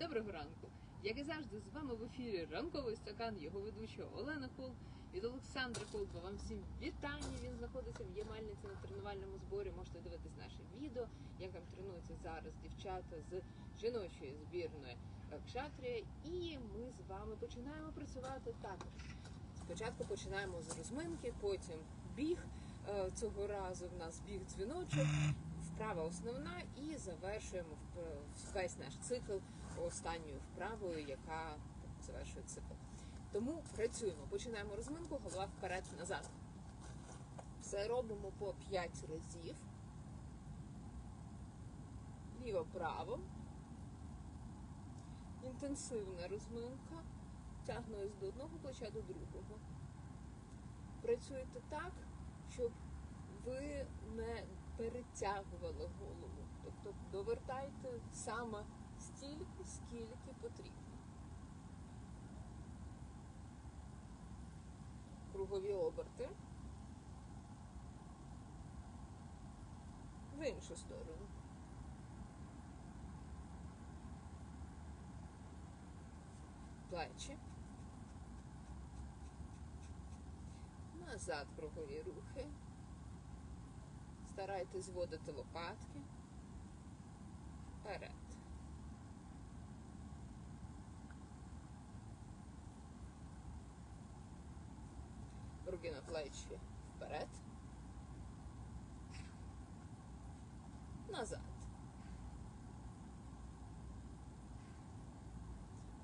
Доброго ранку! Як і завжди, з вами в ефірі ранковий стакан, його ведуча Олена Кул. Від Олександра Колба вам всім вітання. Він знаходиться в Ємельниці на тренувальному зборі. Можете дивитись наше відео, як там тренуються зараз дівчата з жіночої збірної Кшатрія. І ми з вами починаємо працювати також. Спочатку починаємо з розминки, потім біг. Е, Цього разу в нас біг дзвіночок, вправа основна, і завершуємо весь наш цикл останньою вправою, яка завершує цикл. Тому працюємо. Починаємо розминку, голова вперед-назад. Все робимо по 5 разів. Ліво-право. Інтенсивна розминка. Тягнусь до одного плеча до другого. Працюйте так, щоб ви не перетягували голову. Тобто довертайте саме стільки, скільки потрібно. Кругові оберти. В іншу сторону. Плечі. Назад кругові рухи. Старайтесь зводити лопатки. Вперед. Руки на плечі вперед. Назад.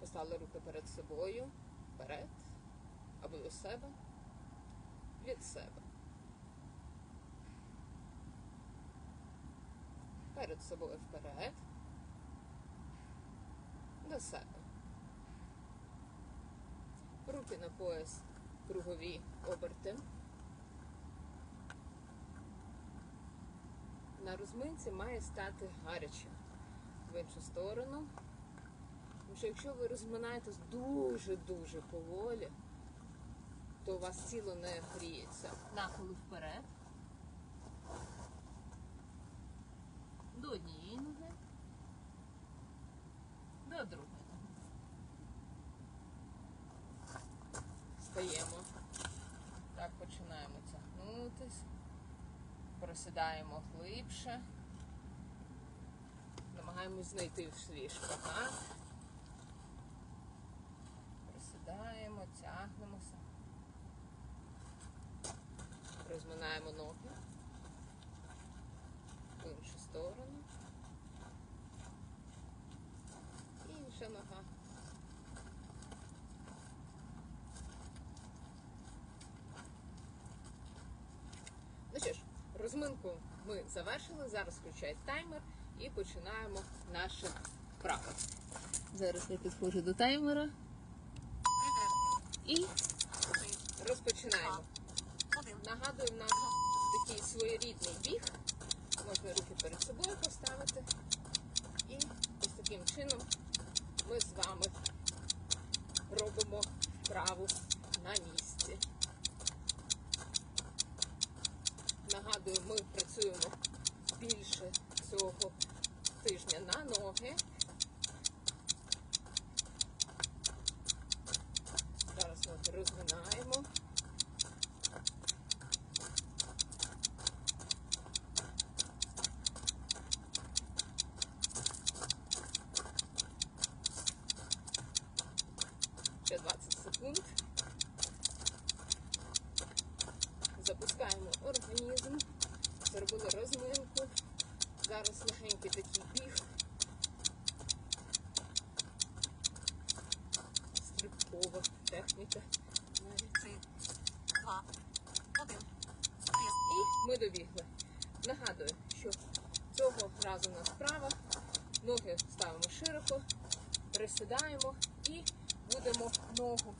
Поставили руки перед собою. Вперед. Або до себе. Від себе. Перед собою вперед. До себе. Руки на пояс, кругові оберти. На розминці має стати гаряче в іншу сторону. Тому що якщо ви розминаєтесь дуже-дуже поволі, то у вас тіло не гріється. Нахили вперед. До однієї ноги. До другої ноги. Стаємо. Так, починаємо тягнутись. Просідаємо глибше. Намагаємось знайти свій шпагат. Просідаємо, тягнемося. Розминаємо ноги в іншу сторону. Інша нога. Ну що ж, розминку ми завершили. Зараз включає таймер і починаємо наше вправо. Зараз я підходжу до таймера і розпочинаємо. Нагадую, в нас такий своєрідний біг. Можна руки перед собою поставити. І ось таким чином ми з вами робимо вправу на місці. Нагадую, ми працюємо більше цього тижня на ноги. Зараз ноги розминаємо. Ще 20 секунд. Запускаємо організм. Зробили розминку. Зараз легенький такий біг. Стрибкова техніка. Навіть. три, два, один. І добігли. Нагадую, що цього разу у нас вправа. Ноги ставимо широко, присідаємо і будемо ногу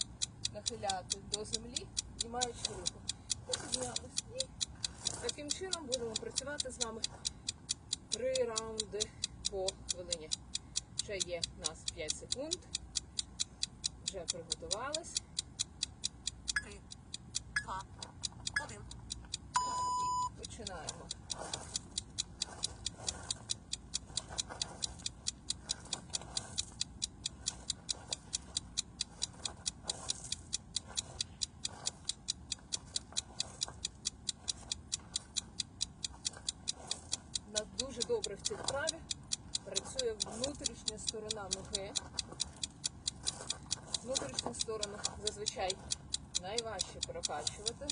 нахиляти до землі, знімаючи руку. Піднялись. І таким чином будемо працювати з вами три раунди по хвилині. Ще є у нас 5 секунд. Вже приготувались. починаємо. На дуже добре в цій вправі працює внутрішня сторона ноги. Внутрішню сторону зазвичай найважче прокачувати.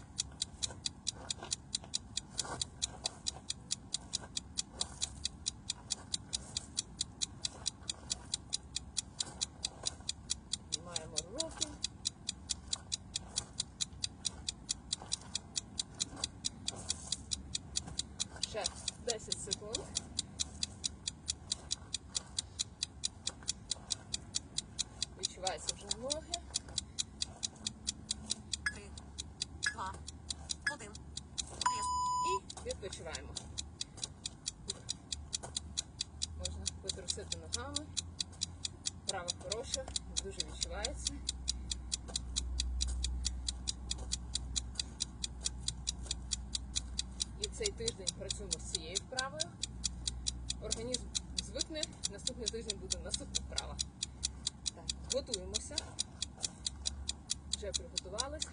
10 секунд. Відчувається вже ноги. Три, два, один. І відпочиваємо. Можна потрусити ногами. Права хороша, дуже відчувається. цей тиждень працюємо з цією вправою. Організм звикне, наступний тиждень буде наступна вправа. Так, Готуємося, вже приготувались.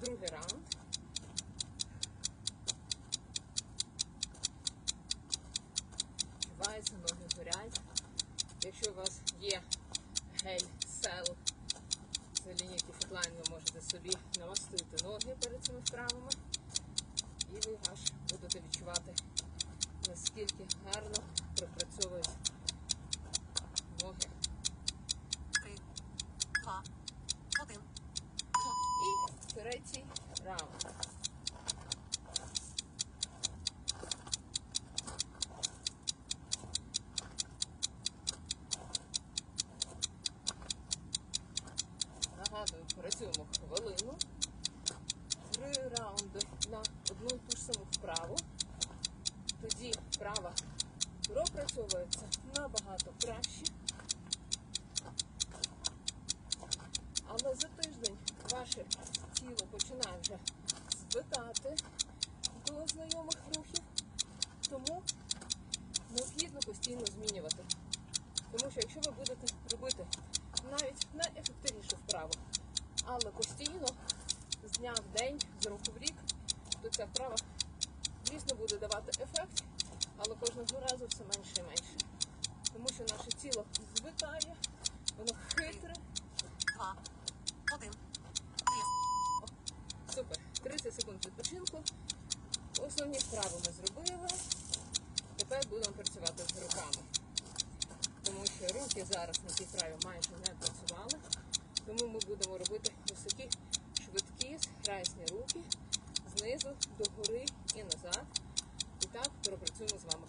Другий раунд. Відчувається, ноги горять. Якщо у вас є гель, сел це лінійки фітлайн, ви можете собі намастити ноги перед цими вправами. І ви аж будете відчувати, наскільки гарно пропрацьовують відпрацьовується набагато краще. До догори і назад. І так пропрацюємо з вами.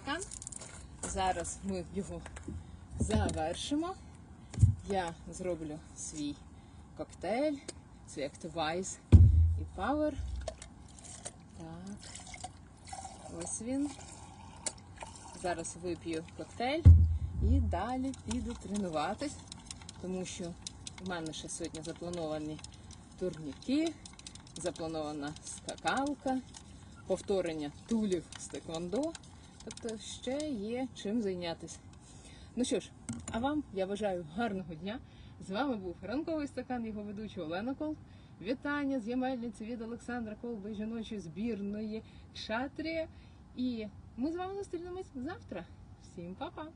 Стакан. Зараз ми його завершимо. Я зроблю свій коктейль, свій Activize і Power. Так. Ось він. Зараз вип'ю коктейль і далі піду тренуватись, тому що в мене ще сьогодні заплановані турніки, запланована скакалка, повторення тулів з теквондо. Тобто ще є чим зайнятися. Ну що ж, а вам я бажаю гарного дня. З вами був ранковий стакан його ведучого Олена Кол. Вітання з Ямельниці від Олександра Колби жіночої збірної Кшатрія. І ми з вами зустрінемось завтра. Всім па-па!